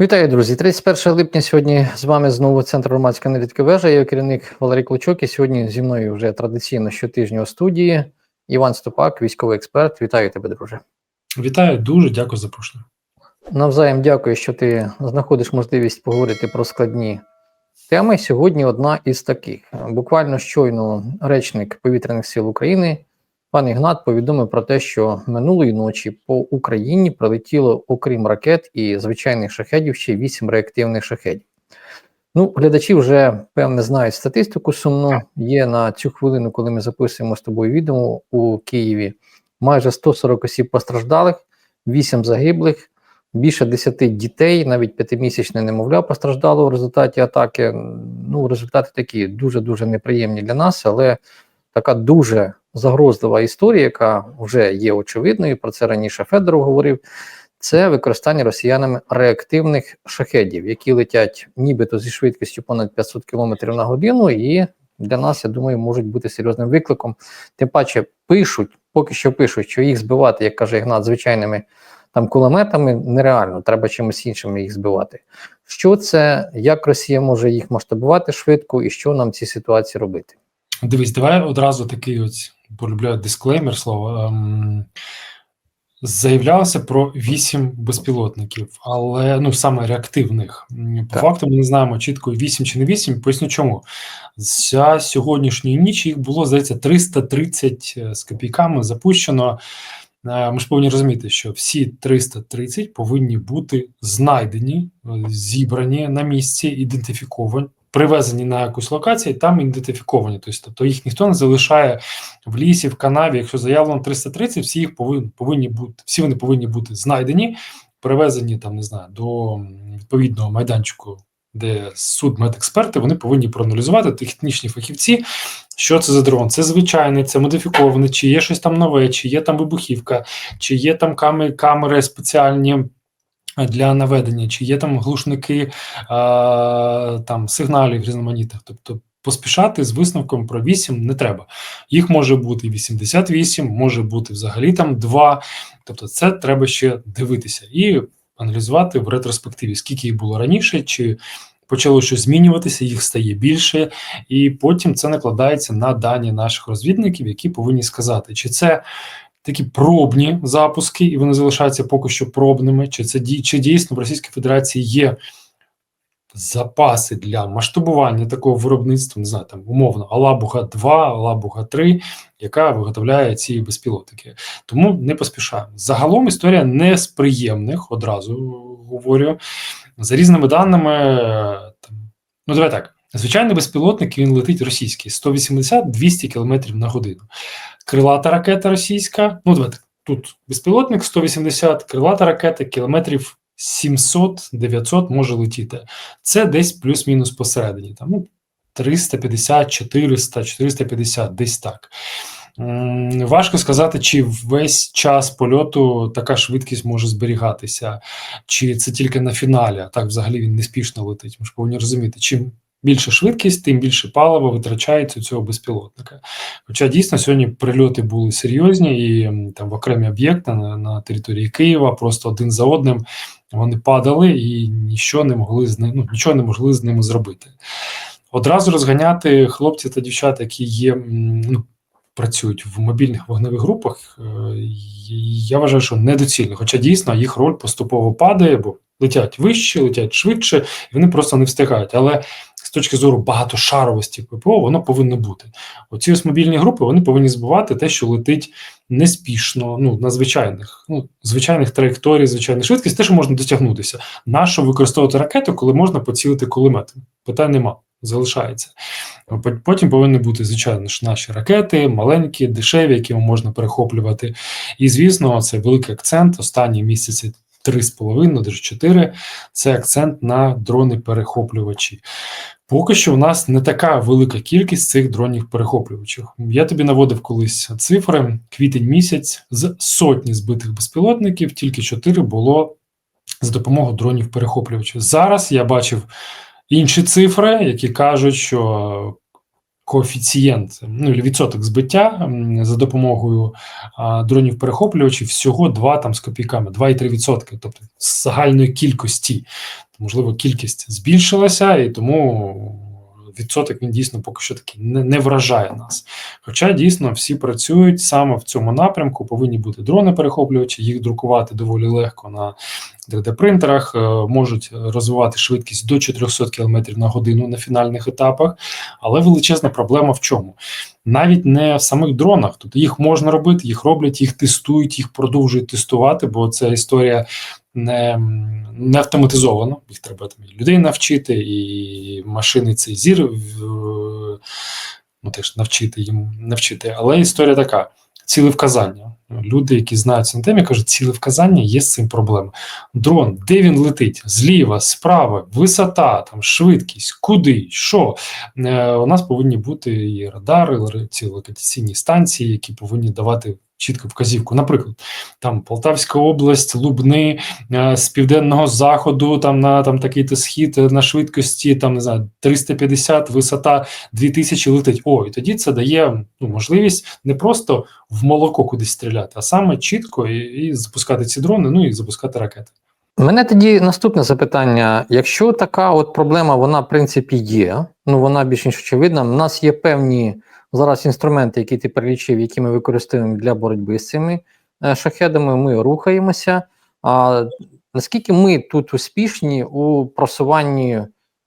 Вітаю, друзі! 31 липня сьогодні з вами знову Центр громадської аналітики вежа. Я керівник Валерій Клочок. І сьогодні зі мною вже традиційно щотижня у студії Іван Ступак, військовий експерт. Вітаю тебе, друже. Вітаю, дуже дякую за запрошення. Навзаєм дякую, що ти знаходиш можливість поговорити про складні теми. Сьогодні одна із таких. Буквально щойно речник повітряних сил України пан Ігнат повідомив про те, що минулої ночі по Україні прилетіло, окрім ракет і звичайних шахедів, ще вісім реактивних шахедів. Ну, глядачі вже певне знають статистику сумну. Є на цю хвилину, коли ми записуємо з тобою відео у Києві майже 140 осіб постраждалих, 8 загиблих, більше 10 дітей, навіть п'ятимісячне немовля постраждало в результаті атаки. Ну, результати такі дуже дуже неприємні для нас, але така дуже загрозлива історія, яка вже є очевидною. Про це раніше Федоров говорив. Це використання росіянами реактивних шахедів, які летять нібито зі швидкістю понад 500 км на годину, і для нас, я думаю, можуть бути серйозним викликом. Тим паче пишуть, поки що пишуть, що їх збивати, як каже Ігнат, звичайними там кулеметами нереально, треба чимось іншим їх збивати. Що це, як Росія може їх масштабувати швидко, і що нам в цій ситуації робити? Дивись, давай одразу такий ось полюбляю дисклеймер слово. Ем, заявлялося про вісім безпілотників, але ну саме реактивних. По Так. факту ми не знаємо чітко вісім чи не вісім. Поясню чому. За сьогоднішньої ніч їх було, здається, 330 з копійками запущено. Е, Ми ж повинні розуміти, що всі 330 повинні бути знайдені, е, зібрані на місці, ідентифіковані, привезені на якусь локацію, і там ідентифіковані. Тобто, тобто їх ніхто не залишає в лісі, в канаві. Якщо заявлено 330, всі їх повинні, повинні бути, всі вони повинні бути знайдені, привезені там, не знаю, до відповідного майданчику. Де судмедексперти вони повинні проаналізувати технічні фахівці, що це за дрон? Це звичайний, це модифікований, чи є щось там нове, чи є там вибухівка, чи є там камери, камери спеціальні для наведення, чи є там глушники там сигналів різноманітних. Тобто поспішати з висновком про 8 не треба. Їх може бути 88, може бути взагалі там 2. Тобто, це треба ще дивитися і аналізувати в ретроспективі, скільки їх було раніше, чи почало щось змінюватися, їх стає більше, і потім це накладається на дані наших розвідників, які повинні сказати, чи це такі пробні запуски, і вони залишаються поки що пробними, чи це чи дійсно в Російській Федерації є запаси для масштабування такого виробництва, не знаю, там умовно Алабуга 2, Алабуга 3, яка виготовляє ці безпілотники. Тому не поспішаємо. Загалом історія не з приємних, одразу говорю. За різними даними, там, ну давай так. Звичайний безпілотник він летить російський 180-200 км на годину. Крилата ракета російська. Ну, давайте тут безпілотник 180, крилата ракета кілометрів 700-900 може летіти. Це десь плюс-мінус посередині. Там, ну, 350, 400, 450, десь так. Важко сказати, чи весь час польоту така швидкість може зберігатися, чи це тільки на фіналі, а так взагалі він неспішно летить. Ми ж повинні розуміти, чим більша швидкість, тим більше палива витрачається у цього безпілотника. Хоча дійсно сьогодні прильоти були серйозні і там в окремі об'єкти на, на території Києва просто один за одним вони падали і нічого не могли з ним, ну, нічого не могли з ними зробити. Одразу розганяти хлопці та дівчата, які є ну, працюють в мобільних вогневих групах, е, я вважаю, що недоцільно. Хоча дійсно їх роль поступово падає, бо летять вище, летять швидше, і вони просто не встигають. Але з точки зору багатошаровості ППО, воно повинно бути. Оці ось мобільні групи вони повинні збивати те, що летить неспішно, ну на звичайних, ну звичайних траєкторій, звичайних швидкість, те, що можна дотягнутися. Нащо використовувати ракету, коли можна поцілити кулеметом? Питань нема, залишається. Пот- Потім повинні бути, звичайно ж, наші ракети, маленькі, дешеві, які можна перехоплювати. І звісно, це великий акцент. Останні місяці три з половиною, даже чотири. Це акцент на дрони-перехоплювачі. Поки що в нас не така велика кількість цих дронів-перехоплювачів. Я тобі наводив колись цифри. Квітень місяць з сотні збитих безпілотників, тільки чотири було за допомогою дронів-перехоплювачів. Зараз я бачив інші цифри, які кажуть, що коефіцієнт, ну і відсоток збиття за допомогою дронів перехоплювачів всього 2 там з копійками, 2,3%, тобто з загальної кількості. Можливо, кількість збільшилася, і тому відсоток він дійсно поки що такий не, не вражає нас. Хоча дійсно всі працюють саме в цьому напрямку, повинні бути дрони-перехоплювачі, їх друкувати доволі легко на 3D-принтерах, е, можуть розвивати швидкість до 400 км на годину на фінальних етапах. Але величезна проблема в чому? Навіть не в самих дронах. Тобто їх можна робити, їх роблять, їх тестують, їх продовжують тестувати, бо ця історія не, не автоматизована. Їх треба там і людей навчити, і машини цей зір ну, теж навчити їм навчити. Але історія така: цілевказання. Люди, які знаються на темі, кажуть, цілевказання є з цим проблема. Дрон, де він летить? Зліва, справа, висота, там швидкість, куди, що. Е, у нас повинні бути і радари, р- ці локаційні станції, які повинні давати чітку вказівку. Наприклад, там Полтавська область, Лубни е, з південного заходу, там на там такий-то схід е, на швидкості, там не знаю, 350, висота 2000 летить. О, і тоді це дає ну, можливість не просто в молоко кудись стріляти, а саме чітко і, і запускати ці дрони, ну і запускати ракети. Мене тоді наступне запитання: якщо така от проблема, вона в принципі є, ну вона більш ніж очевидна. У нас є певні зараз інструменти, які ти перелічив, які ми використовуємо для боротьби з цими е, шахедами. Ми рухаємося. А наскільки ми тут успішні у просуванні,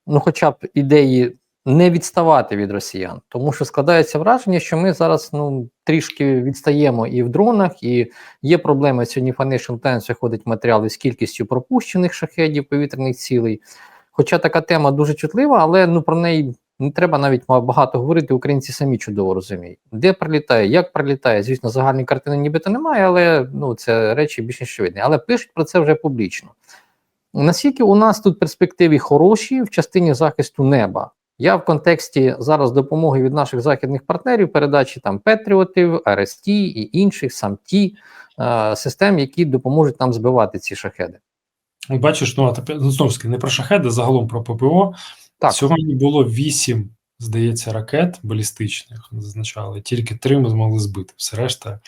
ну, хоча б ідеї не відставати від росіян, тому що складається враження, що ми зараз ну трішки відстаємо і в дронах, і Є проблеми сьогодні. Financial Times виходить матеріали з кількістю пропущених шахедів повітряних цілей. Хоча така тема дуже чутлива, але ну про неї не треба навіть багато говорити. Українці самі чудово розуміють, де прилітає, як прилітає. Звісно, загальної картини нібито немає, але ну це речі більш очевидні. Але пишуть про це вже публічно. Наскільки у нас тут перспективи хороші в частині захисту неба? Я в контексті зараз допомоги від наших західних партнерів, передачі там Петріотів, РСТ і інших самті е, систем, які допоможуть нам збивати ці шахеди. Бачиш, ну а тепер ну, таки, не про шахеди, загалом про ППО. Так. Сьогодні було вісім, здається, ракет балістичних зазначали. Тільки три ми змогли збити. Все решта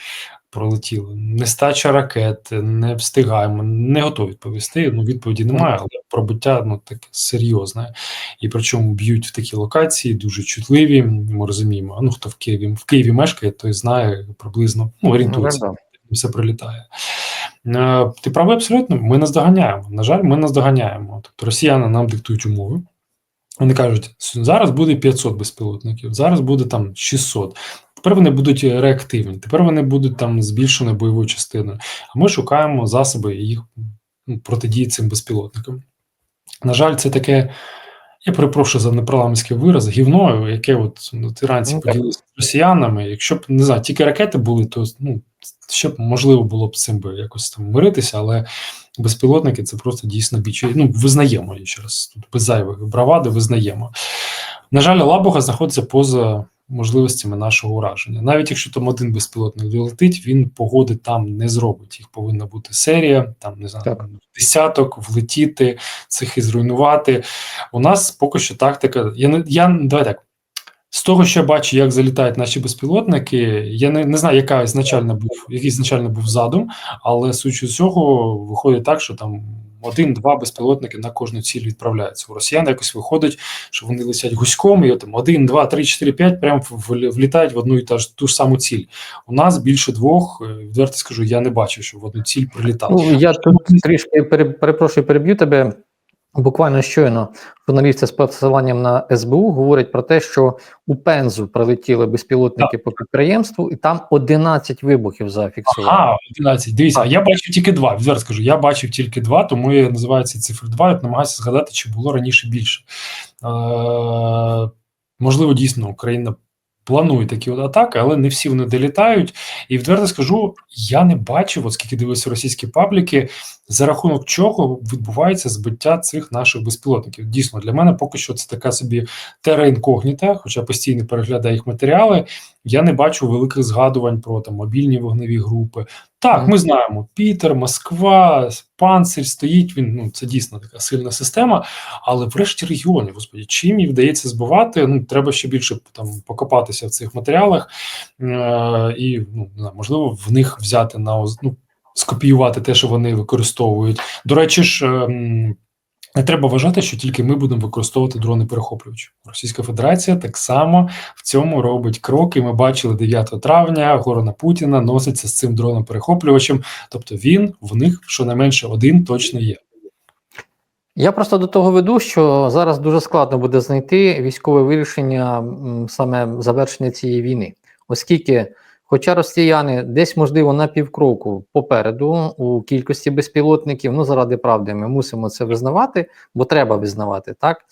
пролетіло. Нестача ракет, не встигаємо, не готові відповісти. Ну, відповіді немає, але пробиття ну таке серйозне. І причому б'ють в такі локації, дуже чутливі. Ми розуміємо. Ну хто в Києві в Києві мешкає, той знає приблизно ну, орієнтується Ну, все прилітає. Е, Ти правий абсолютно, ми наздоганяємо. На жаль, ми наздоганяємо. Тобто росіяни нам диктують умови. Вони кажуть, зараз буде 500 безпілотників, зараз буде там 600. Тепер вони будуть реактивні, тепер вони будуть там збільшеною бойовою частиною. А ми шукаємо засоби їх ну, протидії цим безпілотникам. На жаль, це таке. Я перепрошую за непарламентський вираз, гівною, яке от ну, тиранці Ну, поділилися з росіянами. Якщо б не знаю, тільки ракети були, то ну ще б можливо було б з цим би якось там миритися, але безпілотники це просто дійсно біч. Ну, визнаємо ще раз тут без зайвих бравади, визнаємо. На жаль, Лабуга знаходиться поза можливостями нашого ураження. Навіть якщо там один безпілотник долетить, він погоди там не зробить. Їх повинна бути серія, там не знаю, Так. десяток, влетіти, цехи зруйнувати. У нас поки що тактика. Я не я давай так. З того, що я бачу, як залітають наші безпілотники, я не, не знаю, яка ізначально був, який ізначально був задум, але судячи з цього, виходить так, що там один-два безпілотники на кожну ціль відправляються. У росіян якось виходить, що вони летять гуськом, і там один, два, три, чотири, п'ять прям влітають в одну і та ж ту ж саму ціль. У нас більше двох, е, відверто скажу, я не бачив, що в одну ціль прилітало. Ну, я тут трішки пере- перепрошую, переб'ю тебе. Буквально щойно журналісти з посиланням на СБУ говорять про те, що у Пензу прилетіли безпілотники по підприємству, і там 11 вибухів зафіксували. Ага, 11. Дивіться, а я бачив тільки два. Відверто скажу, я бачив тільки два, тому я називаю ці цифри два. Я намагаюся згадати, чи було раніше більше. Е, можливо, дійсно Україна планує такі от атаки, але не всі вони долітають. І відверто скажу, я не бачив, оскільки дивився російські пабліки, за рахунок чого відбувається збиття цих наших безпілотників. Дійсно, для мене поки що це така собі тера інкогніта, хоча постійно переглядаю їх матеріали. Я не бачу великих згадувань про там мобільні вогневі групи. Так, ми знаємо, Пітер, Москва, Панцирь стоїть. Він ну це дійсно така сильна система. Але врешті регіони, господі, чим їй вдається збивати? Ну треба ще більше там покопатися в цих матеріалах е- і ну можливо в них взяти на ну, скопіювати те, що вони використовують. До речі ж. ем, не треба вважати, що тільки ми будемо використовувати дрони перехоплювачі. Російська Федерація так само в цьому робить кроки. Ми бачили 9 травня. Горона Путіна носиться з цим дроном перехоплювачем. Тобто він в них щонайменше один точно є. Я просто до того веду, що зараз дуже складно буде знайти військове вирішення саме завершення цієї війни, оскільки, хоча росіяни десь, можливо, на півкроку попереду у кількості безпілотників, ну заради правди, ми мусимо це визнавати, бо треба визнавати так.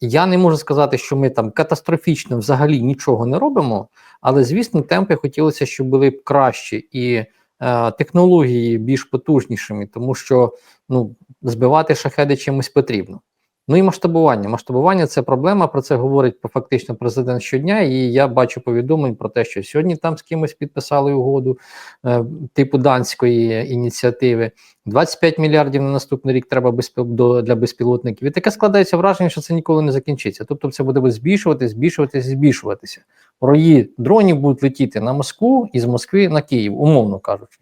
Я не можу сказати, що ми там катастрофічно взагалі нічого не робимо, але звісно, темпи хотілося, щоб були б кращі і е, технології більш потужнішими, тому що ну збивати шахеди чимось потрібно. Ну і масштабування. Масштабування це проблема. Про це говорить фактично президент щодня. І я бачу повідомлень про те, що сьогодні там з кимось підписали угоду е, типу данської ініціативи. 25 мільярдів на наступний рік треба до, для безпілотників. І таке складається враження, що це ніколи не закінчиться. Тобто, це буде збільшуватись, збільшуватись, збільшуватися. Рої дронів будуть летіти на Москву і з Москви на Київ, умовно кажучи.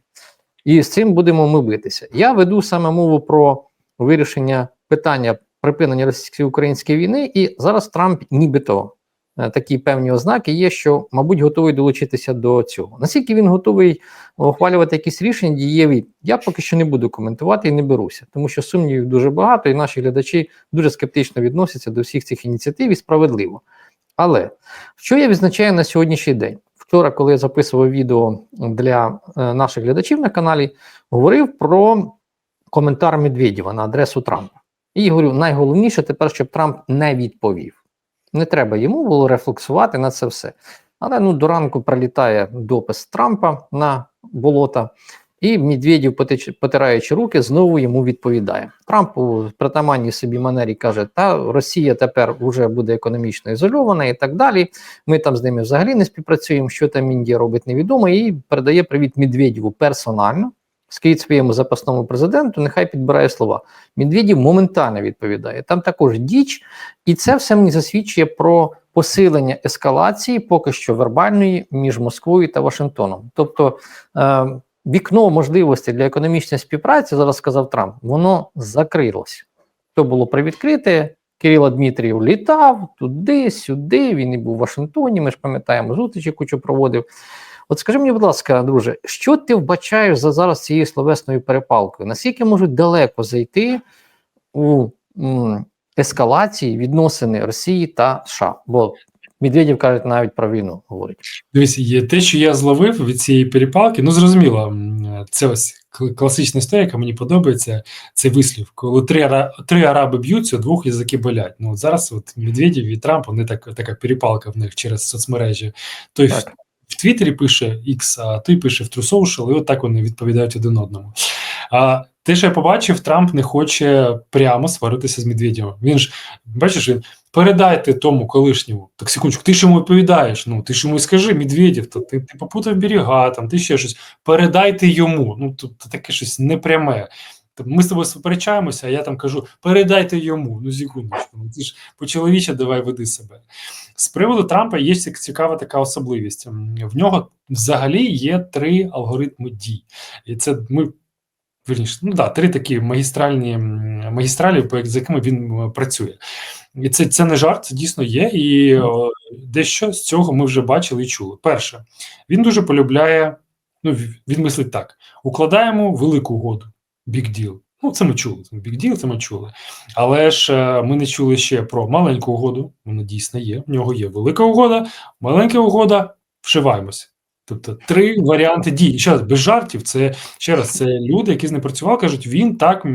І з цим будемо ми битися. Я веду саме мову про вирішення питання припинення російсько-української війни, і зараз Трамп нібито е, такі певні ознаки є, що, мабуть, готовий долучитися до цього. Наскільки він готовий ухвалювати якісь рішення дієві, я поки що не буду коментувати і не беруся, тому що сумнівів дуже багато, і наші глядачі дуже скептично відносяться до всіх цих ініціатив і справедливо. Але що я відзначаю на сьогоднішній день? Вчора, коли я записував відео для е, наших глядачів на каналі, говорив про коментар Медведєва на адресу Трампа. І говорю, найголовніше тепер, щоб Трамп не відповів. Не треба йому було рефлексувати на це все. Але ну до ранку прилітає допис Трампа на болота, і Медведєв, потич- потираючи руки, знову йому відповідає. Трамп у притаманній собі манері каже: Та Росія тепер вже буде економічно ізольована і так далі. Ми там з ними взагалі не співпрацюємо. Що там Індія робить, невідомо. І передає привіт Медведєву персонально. Скажіть своєму запасному президенту, нехай підбирає слова. Медведєв моментально відповідає. Там також діч, і це все мені засвідчує про посилення ескалації, поки що вербальної між Москвою та Вашингтоном. Тобто е, вікно можливостей для економічної співпраці, зараз сказав Трамп, воно закрилось. То було привідкрите. Кирило Дмитрієв літав туди, сюди. Він і був у Вашингтоні. Ми ж пам'ятаємо, зустрічі кучу проводив. От скажи мені, будь ласка, друже, що ти вбачаєш за зараз цією словесною перепалкою? Наскільки можуть далеко зайти у м, ескалації відносини Росії та США? Бо Медведєв каже, навіть про війну говорить. Дивись, є те, що я зловив від цієї перепалки. Ну зрозуміло, це ось класична історія, яка мені подобається. Це вислів. Коли три, три араби б'ються, двох язики болять. Ну от зараз от Медведєв і Трамп, вони так, така перепалка в них через соцмережі. Той в, Так. В Твіттері пише X, а той пише в True Social, і от так вони відповідають один одному. А те, що я побачив, Трамп не хоче прямо сваритися з Медведєвим. Він ж, бачиш, він передайте тому колишньому. Так секундочку, ти ж йому відповідаєш. Ну ти ж йому і скажи, Медведєв, то ти, ти попутав берега, там ти ще щось. Передайте йому. Ну тут таке щось непряме. Ми з тобою сперечаємося, а я там кажу: передайте йому. Ну, секундочку, ну ти ж по-чоловіче давай веди себе. З приводу Трампа є цікава така особливість. В нього взагалі є три алгоритми дій. І це ми. Вірніше, ну да, три такі магістральні магістралі, по з якими він працює. І це, це не жарт, це дійсно є. І о, дещо з цього ми вже бачили і чули. Перше, він дуже полюбляє, ну він мислить так: укладаємо велику угоду, big deal. Ну, це ми чули. Big deal, це ми чули. Але ж е, ми не чули ще про маленьку угоду. Вона дійсно є. В нього є велика угода, маленька угода, вшиваємося. Тобто три варіанти дій. Ще раз, без жартів, це ще раз, це люди, які з ним працювали, кажуть, він так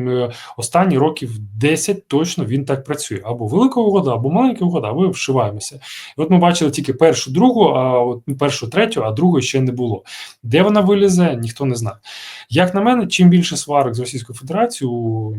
останні років 10 точно він так працює. Або велика угода, або маленька угода, або вшиваємося. І от ми бачили тільки першу, другу, а от ну, першу, третю, а другої ще не було. Де вона вилізе, ніхто не знає. Як на мене, чим більше сварок з Російською Федерацією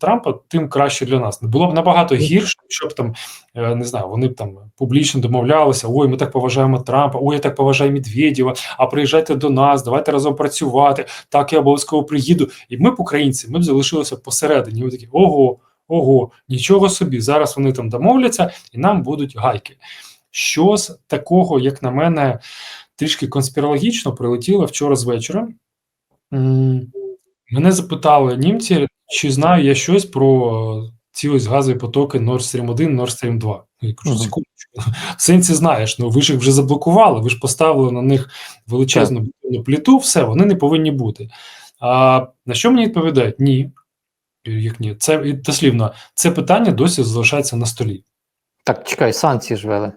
Трампа, тим краще для нас. Було б набагато гірше, якщо б там е, не знаю, вони б там публічно домовлялися. Ой, ми так поважаємо Трампа, ой, я так поважаю Медведєва, а приїжджайте до нас, давайте разом працювати. Так, я обов'язково приїду. І ми українці, ми б залишилися посередині. Ми такі ого, ого, нічого собі. Зараз вони там домовляться і нам будуть гайки. Що з такого, як на мене, трішки конспірологічно прилетіло вчора з вечора. Мене запитали німці, чи знаю я щось про ці ось газові потоки Nord Stream 1, Nord Stream 2. Я кажу, Мгм. секундочку. В сенсі знаєш, ну ви ж їх вже заблокували, ви ж поставили на них величезну бетонну пліту, все, вони не повинні бути. А на що мені відповідають? Ні. Як ні? Це дослівно, це питання досі залишається на столі. Так, чекай, санкції ж вели.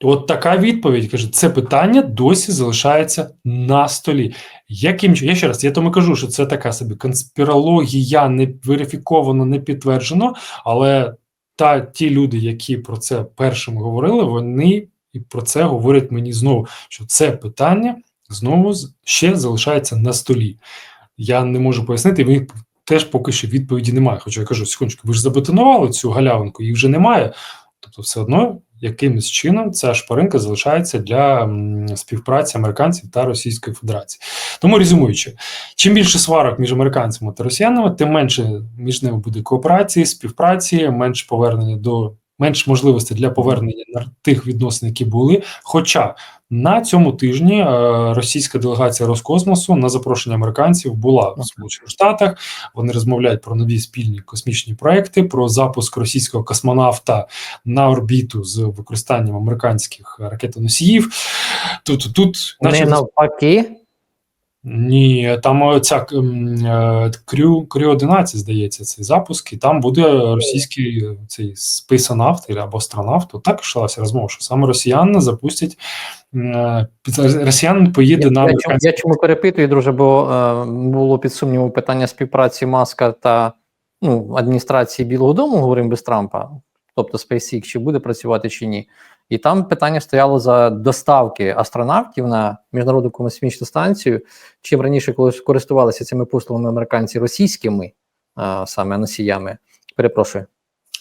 От така відповідь каже: це питання досі залишається на столі. Яким? Я ще раз, я тому кажу, що це така собі конспірологія, не верифіковано, не підтверджено, але та ті люди, які про це першими говорили, вони і про це говорять мені знову, що це питання знову ще залишається на столі. Я не можу пояснити, в них теж поки що відповіді немає. Хоча я кажу, секундочку, ви ж забетонували цю галявинку, їх вже немає. Тобто, все одно якимось чином ця шпаринка залишається для співпраці американців та Російської Федерації. Тому резюмуючи, чим більше сварок між американцями та росіянами, тим менше між ними буде кооперації, співпраці, менше повернення до менш можливостей для повернення на тих відносин, які були. Хоча на цьому тижні е, російська делегація Роскосмосу на запрошення американців була в Сполучених Штатах. Вони розмовляють про нові спільні космічні проекти, про запуск російського космонавта на орбіту з використанням американських ракетоносіїв. Тут тут, Не наче, навпаки. Ні, там ця м, е, Крю Крю 11, здається, цей запуск, і там буде російський е, цей спейсонавт або астронавт. Так йшлася розмова, що саме росіяни запустять е, росіян поїде Я, на я, чому, я чому перепитую, друже, бо е, було під сумнівом питання співпраці Маска та ну, адміністрації Білого Дому, говоримо без Трампа, тобто SpaceX, чи буде працювати чи ні. І там питання стояло за доставки астронавтів на міжнародну космічну станцію. Чим раніше коли користувалися цими послугами американці російськими е, саме носіями. Перепрошую.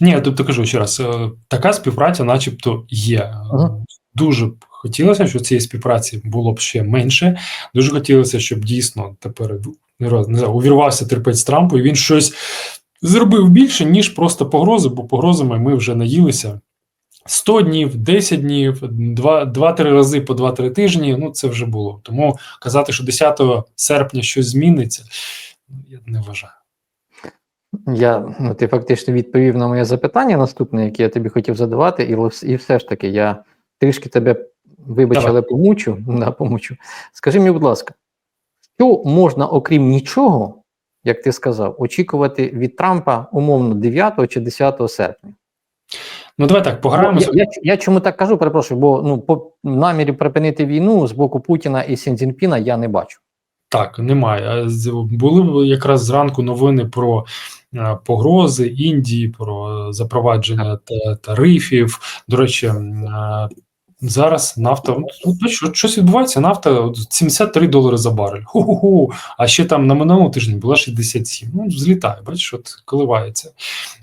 Ні, я тобто кажу ще раз, е, така співпраця, начебто, є. Ага. Дуже б хотілося, щоб цієї співпраці було б ще менше. Дуже хотілося, щоб дійсно тепер не знаю, увірвався терпець Трампу, і він щось зробив більше, ніж просто погрози, бо погрозами ми вже наїлися. 100 днів, 10 днів, 2-3 рази по 2-3 тижні. Ну це вже було. Тому казати, що 10 серпня щось зміниться, ну, я не вважаю. Я, ну, ти фактично відповів на моє запитання наступне, яке я тобі хотів задавати, і, і все ж таки я трішки тебе, вибач, але помучу, да, помучу. Скажи мені, будь ласка, що можна, окрім нічого, як ти сказав, очікувати від Трампа умовно 9 чи 10 серпня? Ну давай так, пограємо. Я, я, я чому так кажу, перепрошую, бо ну, по намірі припинити війну з боку Путіна і Сінцзінпіна я не бачу. Так, немає. Були якраз зранку новини про е, погрози Індії, про запровадження та- тарифів. До речі, е, зараз нафта ну, ну, що- щось відбувається. Нафта от 73 долари за барель. Ху-ху-ху. А ще там на минулому тижні була 67. Ну, злітає, бачиш, от коливається.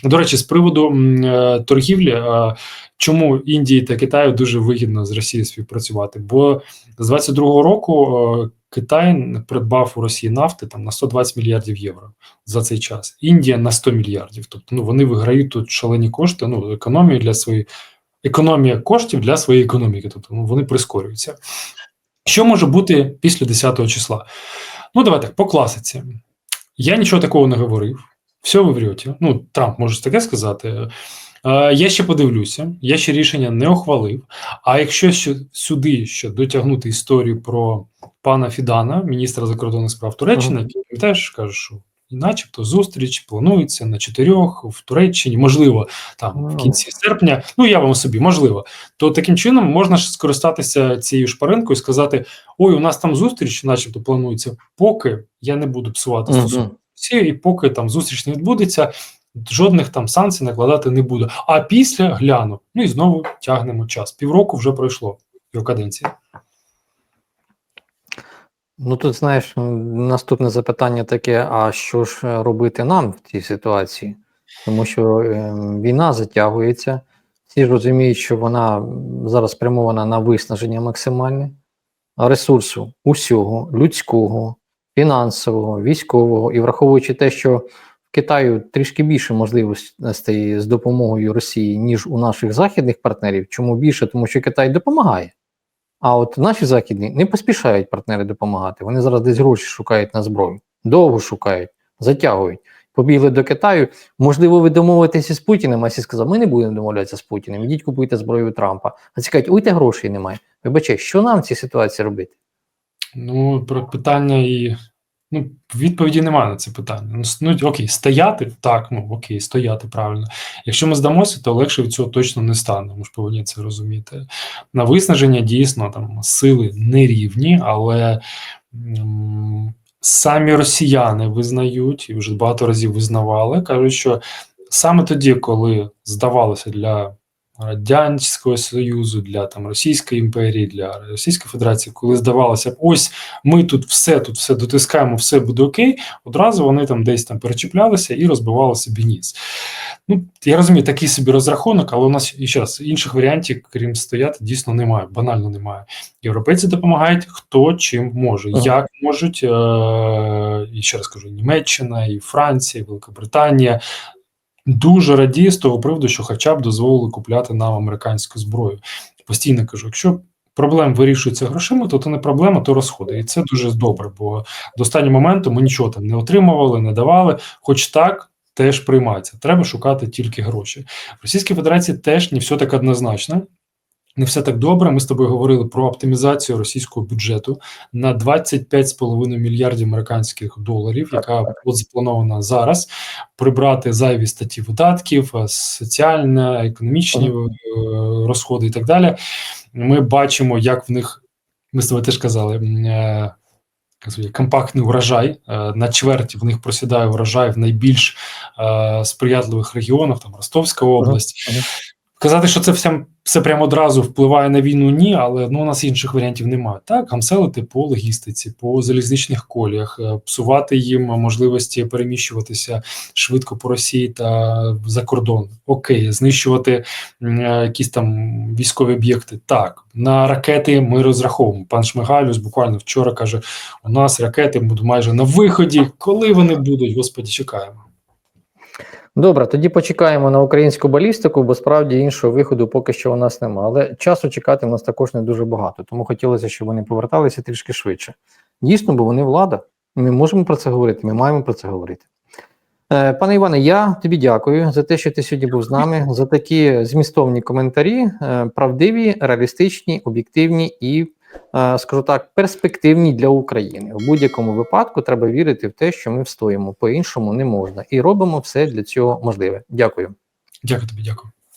До речі, з приводу е, торгівлі. е, Чому Індії та Китаю дуже вигідно з Росією співпрацювати? Бо з 22-го року е, Китай придбав у Росії нафти там на 120 мільярдів євро за цей час. Індія на 100 мільярдів. Тобто, ну вони виграють тут шалені кошти. Ну економію для своєї економія коштів для своєї економіки. Тобто ну, вони прискорюються. Що може бути після 10 числа? Ну давай так, по класиці. Я нічого такого не говорив. Все ви врете. Ну, Трамп може таке сказати. Е, Я ще подивлюся, я ще рішення не ухвалив. А якщо ще сюди ще дотягнути історію про пана Фідана, міністра закордонних справ Туреччини, Ага. який теж каже, що і начебто зустріч планується на чотирьох в Туреччині, можливо, там в кінці серпня. Ну я вам собі, можливо. То таким чином можна ж скористатися цією шпаринкою і сказати: ой, у нас там зустріч, начебто планується, поки я не буду псувати стосунки Мгм. і поки там зустріч не відбудеться. Жодних там санкцій накладати не буду. А після гляну. Ну і знову тягнемо час. Півроку вже пройшло його каденції. Ну тут знаєш, наступне запитання таке: а що ж е, робити нам в цій ситуації? Тому що е, війна затягується, всі ж розуміють, що вона зараз спрямована на виснаження максимальне ресурсу усього, людського, фінансового, військового, і враховуючи те, що в Китаю трішки більше можливостей з допомогою Росії, ніж у наших західних партнерів. Чому більше? Тому що Китай допомагає. А от наші західні не поспішають партнери допомагати. Вони зараз десь гроші шукають на зброю, довго шукають, затягують. Побігли до Китаю. Можливо, ви домовитеся з Путіним, а сі сказав, ми не будемо домовлятися з Путіним. Ідіть купуйте зброю Трампа. А ці кажуть, грошей немає. Вибачай, що нам в цій ситуації робити? Ну, про питання і ну, відповіді немає на це питання. Ну, ну окей, стояти так, ну окей, стояти правильно. Якщо ми здамося, то легше від цього точно не стане. Ми ж повинні це розуміти. На виснаження дійсно там сили не рівні, але м, самі росіяни визнають і вже багато разів визнавали, кажуть, що саме тоді, коли здавалося для Радянського Союзу, для там Російської імперії, для Російської Федерації, коли здавалося б, ось ми тут все, тут все дотискаємо, все буде окей. Одразу вони там десь там перечіплялися і розбивали собі ніс. Ну я розумію, такий собі розрахунок, але у нас і ще раз інших варіантів, крім стояти, дійсно немає. Банально немає. Європейці допомагають хто чим може, Ага. як можуть. Е- і ще раз кажу, Німеччина, і Франція, і Великобританія. Дуже радію з того приводу, що хоча б дозволили купляти нам американську зброю. Постійно кажу, якщо проблем вирішується грошима, то це не проблема, то розходи. І це дуже добре, бо до останнього моменту ми нічого там не отримували, не давали, хоч так. Теж приймається. Треба шукати тільки гроші. В Російській Федерації теж не все так однозначно, не все так добре. Ми з тобою говорили про оптимізацію російського бюджету на 25,5 мільярдів американських доларів, яка от запланована зараз. Прибрати зайві статті видатків, е, соціальне, економічні е, розходи і так далі. Ми бачимо, як в них ми з тобою теж казали. е, Компактний урожай на чверть в них просідає урожай в найбільш е, сприятливих регіонах, там Ростовська область. ага. Казати, що це все, все прямо одразу впливає на війну, ні, але ну, у нас інших варіантів немає. Так, гамселити по логістиці, по залізничних коліях, е, псувати їм можливості переміщуватися швидко по Росії та за кордон. Окей, знищувати е, якісь там військові об'єкти. Так, на ракети ми розраховуємо. Пан Шмигалюс буквально вчора каже: у нас ракети будуть майже на виході. Коли вони будуть, господі, чекаємо. Добре, тоді почекаємо на українську балістику, бо справді іншого виходу поки що у нас немає. Але часу чекати в нас також не дуже багато, тому хотілося, щоб вони поверталися трішки швидше. Дійсно, бо вони влада. Ми можемо про це говорити, ми маємо про це говорити. Е, Пане Іване, я тобі дякую за те, що ти сьогодні був з нами, за такі змістовні коментарі, е, правдиві, реалістичні, об'єктивні і, скажу так, перспективні для України. В будь-якому випадку треба вірити в те, що ми встоїмо. По-іншому не можна. І робимо все для цього можливе. Дякую. Дякую тобі, дякую.